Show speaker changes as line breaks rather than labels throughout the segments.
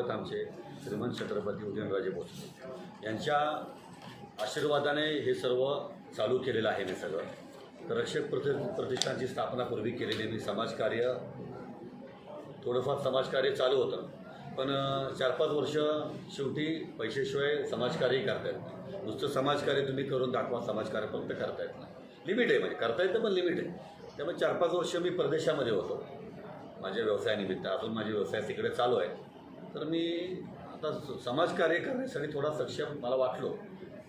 सोबत आमचे श्रीमंत छत्रपती उदयनराजे भोसले यांच्या आशीर्वादाने हे सर्व चालू केलेलं आहे मी सगळं. तर रक्षक प्रति प्रतिष्ठानची स्थापना पूर्वी केलेली मी समाजकार्य थोडंफार समाजकार्य चालू होतं. पण चार पाच वर्ष शेवटी पैशाशिवाय समाजकार्यही करता येत नाही. नुसतं समाजकार्य तुम्ही करून दाखवा समाजकार्य फक्त करता येत नाही. लिमिट आहे म्हणजे करता येतं पण लिमिट आहे. त्यामुळे चार पाच वर्ष मी परदेशामध्ये होतो. माझ्या व्यवसायानिमित्त अजून माझे व्यवसाय तिकडे चालू आहे तर मी आता स- समाजकार्य करण्यासाठी थोडा सक्षम मला वाटलो.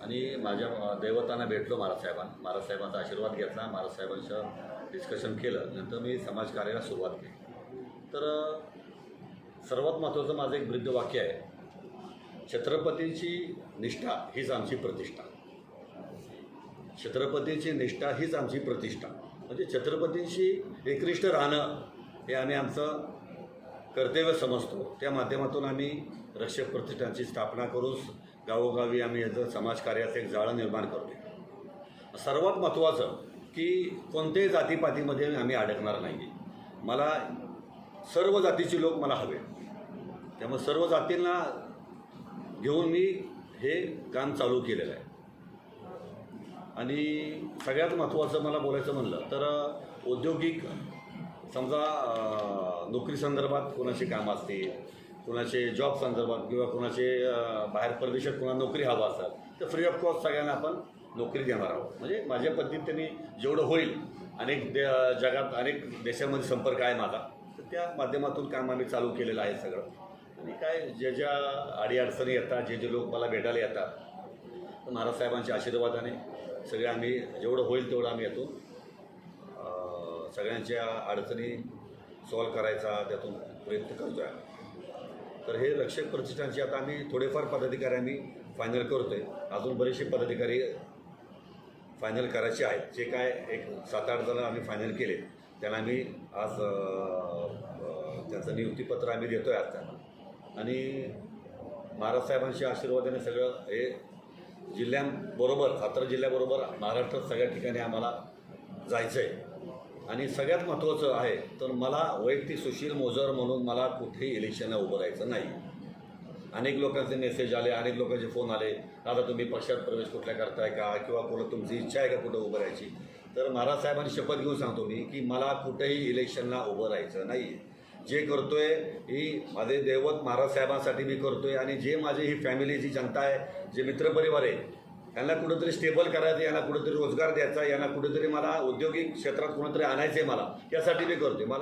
आणि माझ्या दैवतांना भेटलो महाराजसाहेबांना महाराजसाहेबांचा आशीर्वाद घेतला. महाराजसाहेबांचं डिस्कशन केलं. नंतर मी समाजकार्याला सुरुवात केली. तर सर्वात महत्त्वाचं माझं एक वृद्ध वाक्य आहे. छत्रपतींची निष्ठा हीच आमची प्रतिष्ठा. छत्रपतींची निष्ठा हीच आमची प्रतिष्ठा. म्हणजे छत्रपतींशी एकनिष्ठ राहणं हे आम्ही आमचं कर्तव्य समजतो. त्या माध्यमातून आम्ही रक्षक प्रतिष्ठानची स्थापना करून गावोगावी आम्ही याचं समाजकार्याचं एक जाळं निर्माण करतो सर्वात महत्त्वाचं की कोणत्याही जातीपातीमध्ये आम्ही अडकणार नाही मला सर्व जातीचे लोक मला हवे. त्यामुळे सर्व जातींना घेऊन मी हे काम चालू केलेलं आहे. आणि सगळ्यात महत्त्वाचं मला बोलायचं म्हणलं तर औद्योगिक समजा नोकरी संदर्भात कोणाचे काम असतील कोणाचे जॉब संदर्भात किंवा कोणाचे बाहेर परदेशात कोणाला नोकरी हवा असेल तर फ्री ऑफ कॉस्ट सगळ्यांना आपण नोकरी देणार आहोत. म्हणजे माझ्या पद्धतीने जेवढं होईल अनेक दे जगात अनेक देशामध्ये संपर्क आहे माझा तर त्या माध्यमातून काम आम्ही चालू केलेलं आहे सगळं. आणि काय ज्या ज्या अडीअडचणी येतात जे जे लोक मला भेटायला येतात महाराज साहेबांच्या आशीर्वादाने सगळे आम्ही जेवढं होईल तेवढं आम्ही यातून सगळ्यांच्या अडचणी सॉल्व करायचा त्यातून प्रयत्न करतो आहे तर हे रक्षक प्रतिष्ठानचे आता आम्ही थोडेफार पदाधिकारी आम्ही फायनल करतो आहे अजून बरेचसे पदाधिकारी फायनल करायचे आहेत. जे काय एक सात आठ जण आम्ही फायनल केले. त्यांना आम्ही आज त्यांचं नियुक्तीपत्र आम्ही देतो आहे आज त्यांना आणि महाराजसाहेबांच्या आशीर्वादाने सगळं हे जिल्ह्यांबरोबर सातारा जिल्ह्याबरोबर महाराष्ट्रात सगळ्या ठिकाणी आम्हाला जायचं आहे आणि सगळ्यात महत्त्वाचं आहे तर मला वैयक्तिक सुशील मोजर म्हणून मला कुठेही इलेक्शनला उभं राहायचं नाही. अनेक लोकांचे मेसेज आले अनेक लोकांचे फोन आले. आता तुम्ही पक्षात प्रवेश कुठल्या करताय का? किंवा कुठं तुमची इच्छा आहे का कुठं उभं राहायची? तर महाराज साहेबांनी शपथ घेऊन सांगतो मी की मला कुठेही इलेक्शनला उभं राहायचं नाही. जे करतोय ही माझे दैवत महाराज साहेबांसाठी मी करतोय. आणि जे माझी ही फॅमिली जी जनता आहे जे मित्रपरिवार आहे यांना कुठंतरी स्टेबल करायचं यांना कुठंतरी रोजगार द्यायचा यांना कुठेतरी मला औद्योगिक क्षेत्रात कुणीतरी आणायचं आहे मला. यासाठी मी करते मला